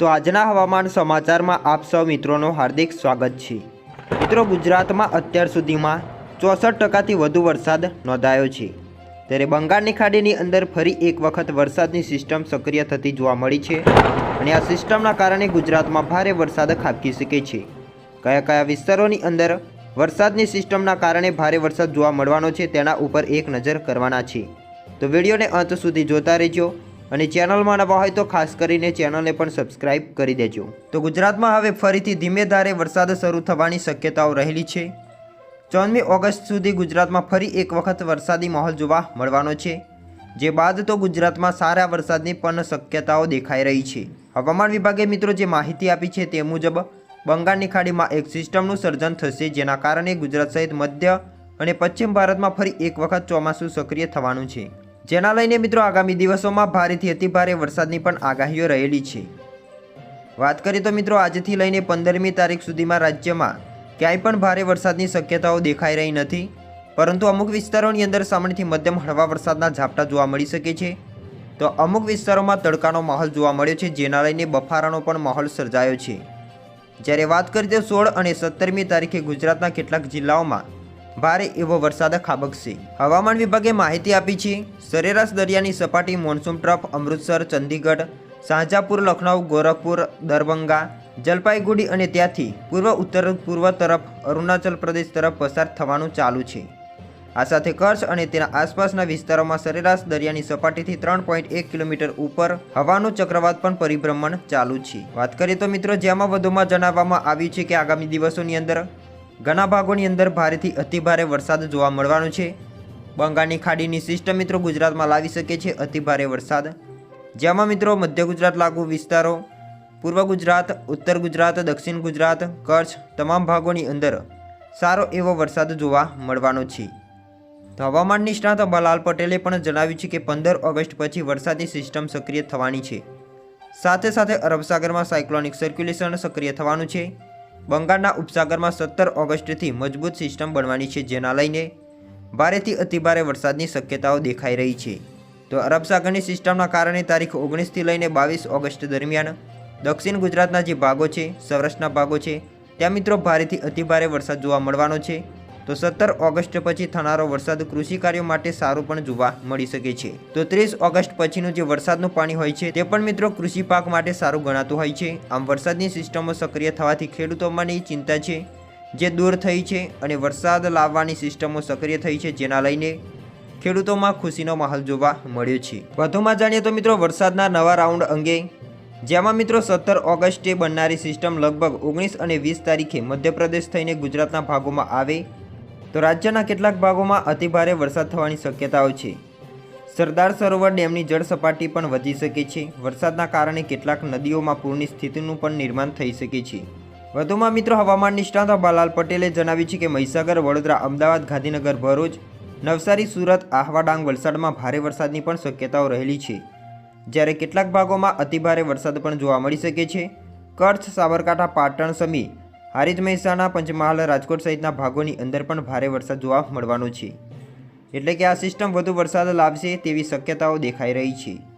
તો આજના હવામાન સમાચારમાં આપ સૌ મિત્રોનું હાર્દિક સ્વાગત છે. મિત્રો, ગુજરાતમાં અત્યાર સુધીમાં ચોસઠ ટકાથી વધુ વરસાદ નોંધાયો છે. ત્યારે બંગાળની ખાડીની અંદર ફરી એક વખત વરસાદની સિસ્ટમ સક્રિય થતી જોવા મળી છે અને આ સિસ્ટમના કારણે ગુજરાતમાં ભારે વરસાદ ખાબકી શકે છે. કયા કયા વિસ્તારોની અંદર વરસાદની સિસ્ટમના કારણે ભારે વરસાદ જોવા મળવાનો છે તેના ઉપર એક નજર કરવાના છે. તો વિડીયોને અંત સુધી જોતા રહેજો. અને ચેનલમાં નવા હોય તો ખાસ કરીને ચેનલને પણ સબસ્ક્રાઇબ કરી દેજો. તો ગુજરાતમાં હવે ફરીથી ધીમે ધારે વરસાદ શરૂ થવાની શક્યતાઓ રહેલી છે. ચૌદમી ઓગસ્ટ સુધી ગુજરાતમાં ફરી એક વખત વરસાદી માહોલ જોવા મળવાનો છે, જે બાદ તો ગુજરાતમાં સારા વરસાદની પણ શક્યતાઓ દેખાઈ રહી છે. હવામાન વિભાગે મિત્રો જે માહિતી આપી છે તે મુજબ, બંગાળની ખાડીમાં એક સિસ્ટમનું સર્જન થશે જેના કારણે ગુજરાત સહિત મધ્ય અને પશ્ચિમ ભારતમાં ફરી એક વખત ચોમાસું સક્રિય થવાનું છે. જેના લઈને મિત્રો આગામી દિવસોમાં ભારેથી અતિભારે વરસાદની પણ આગાહીઓ રહેલી છે. વાત કરીએ તો મિત્રો આજથી લઈને પંદરમી તારીખ સુધીમાં રાજ્યમાં ક્યાંય પણ ભારે વરસાદની શક્યતાઓ દેખાઈ રહી નથી, પરંતુ અમુક વિસ્તારોની અંદર સામાન્યથી મધ્યમ હળવા વરસાદના ઝાપટા જોવા મળી શકે છે. તો અમુક વિસ્તારોમાં તડકાનો માહોલ જોવા મળ્યો છે, જેના લઈને બફારાનો પણ માહોલ સર્જાયો છે. જ્યારે વાત કરીએ તો સોળ અને સત્તરમી તારીખે ગુજરાતના કેટલાક જિલ્લાઓમાં ભારે એવો વરસાદ ખાબકશે. હવામાન વિભાગે માહિતી આપી છે, સરેરાશ દરિયાની સપાટી મોન્સૂન ટ્રફ, અમૃતસર, ચંદીગઢ શાહજાપુર લખનઉ, ગોરખપુર, દરભંગા, જલપાઈગુડી અને ત્યાંથી પૂર્વ ઉત્તર પૂર્વ તરફ, અરુણાચલ પ્રદેશ તરફ પસાર થવાનું ચાલુ છે. આ સાથે કચ્છ અને તેના આસપાસના વિસ્તારોમાં સરેરાશ દરિયાની સપાટીથી ત્રણ પોઈન્ટ એક કિલોમીટર ઉપર હવાનું ચક્રવાત પણ પરિભ્રમણ ચાલુ છે. વાત કરીએ તો મિત્રો, જેમાં વધુમાં જણાવવામાં આવ્યું છે કે આગામી દિવસોની અંદર ઘણા ભાગોની અંદર ભારેથી અતિભારે વરસાદ જોવા મળવાનો છે. બંગાળની ખાડીની સિસ્ટમ મિત્રો ગુજરાતમાં લાવી શકે છે અતિભારે વરસાદ. જેમાં મિત્રો મધ્ય ગુજરાત લાગુ વિસ્તારો, પૂર્વ ગુજરાત, ઉત્તર ગુજરાત, દક્ષિણ ગુજરાત, કચ્છ તમામ ભાગોની અંદર સારો એવો વરસાદ જોવા મળવાનો છે. તો હવામાન નિષ્ણાત અંબાલાલ પટેલે પણ જણાવ્યું છે કે પંદર ઓગસ્ટ પછી વરસાદની સિસ્ટમ સક્રિય થવાની છે. સાથે સાથે અરબસાગરમાં સાયક્લોનિક સર્ક્યુલેશન સક્રિય થવાનું છે. બંગાળના ઉપસાગરમાં સત્તર ઓગસ્ટથી મજબૂત સિસ્ટમ બનવાની છે, જેના લઈને ભારેથી અતિભારે વરસાદની શક્યતાઓ દેખાઈ રહી છે. તો અરબ સાગરની સિસ્ટમના કારણે તારીખ ઓગણીસથી લઈને બાવીસ ઓગસ્ટ દરમિયાન દક્ષિણ ગુજરાતના જે ભાગો છે, સૌરાષ્ટ્રના ભાગો છે, ત્યાં મિત્રો ભારેથી અતિભારે વરસાદ જોવા મળવાનો છે. તો સત્તર ઓગસ્ટ પછી થનારો વરસાદ કૃષિ કાર્યો માટે સારું પણ જોવા મળી શકે છે. તો ત્રીસ ઓગસ્ટ પછીનું જે વરસાદનું પાણી હોય છે, તે પણ મિત્રો કૃષિ પાક માટે સારું ગણાતું હોય છે. આમ વરસાદની સિસ્ટમો સક્રિય થવાથી ખેડૂતોમાંની ચિંતા છે, જે દૂર થઈ છે અને વરસાદ લાવવાની સિસ્ટમો સક્રિય થઈ છે જેના લઈને ખેડૂતોમાં ખુશીનો માહોલ જોવા મળ્યો છે. વધુમાં જાણીએ તો મિત્રો વરસાદના નવા રાઉન્ડ અંગે, જેમાં મિત્રો સત્તર ઓગસ્ટે બનનારી સિસ્ટમ લગભગ ઓગણીસ અને વીસ તારીખે મધ્યપ્રદેશ થઈને ગુજરાતના ભાગોમાં આવે તો રાજ્યના કેટલાક ભાગોમાં અતિભારે વરસાદ થવાની શક્યતાઓ છે. સરદાર સરોવર ડેમની જળ સપાટી પણ વધી શકે છે. વરસાદના કારણે કેટલાક નદીઓમાં પૂરની સ્થિતિનું પણ નિર્માણ થઈ શકે છે. વધુમાં મિત્રો હવામાન નિષ્ણાત બાલાલ પટેલે જણાવ્યું છે કે મહીસાગર, વડોદરા, અમદાવાદ, ગાંધીનગર, ભરૂચ, નવસારી, સુરત આહવા ડાંગ વલસાડમાં ભારે વરસાદની પણ શક્યતાઓ રહેલી છે. જ્યારે કેટલાક ભાગોમાં અતિભારે વરસાદ પણ જોવા મળી શકે છે. કચ્છ, સાબરકાંઠા, પાટણ સમી હારીજ મહેસાણા, પંચમહાલ, રાજકોટ સહિતના ભાગોની અંદર પણ ભારે વરસાદ જોવા મળવાનો છે. એટલે કે આ સિસ્ટમ વધુ વરસાદ લાવશે તેવી શક્યતાઓ દેખાઈ રહી છે.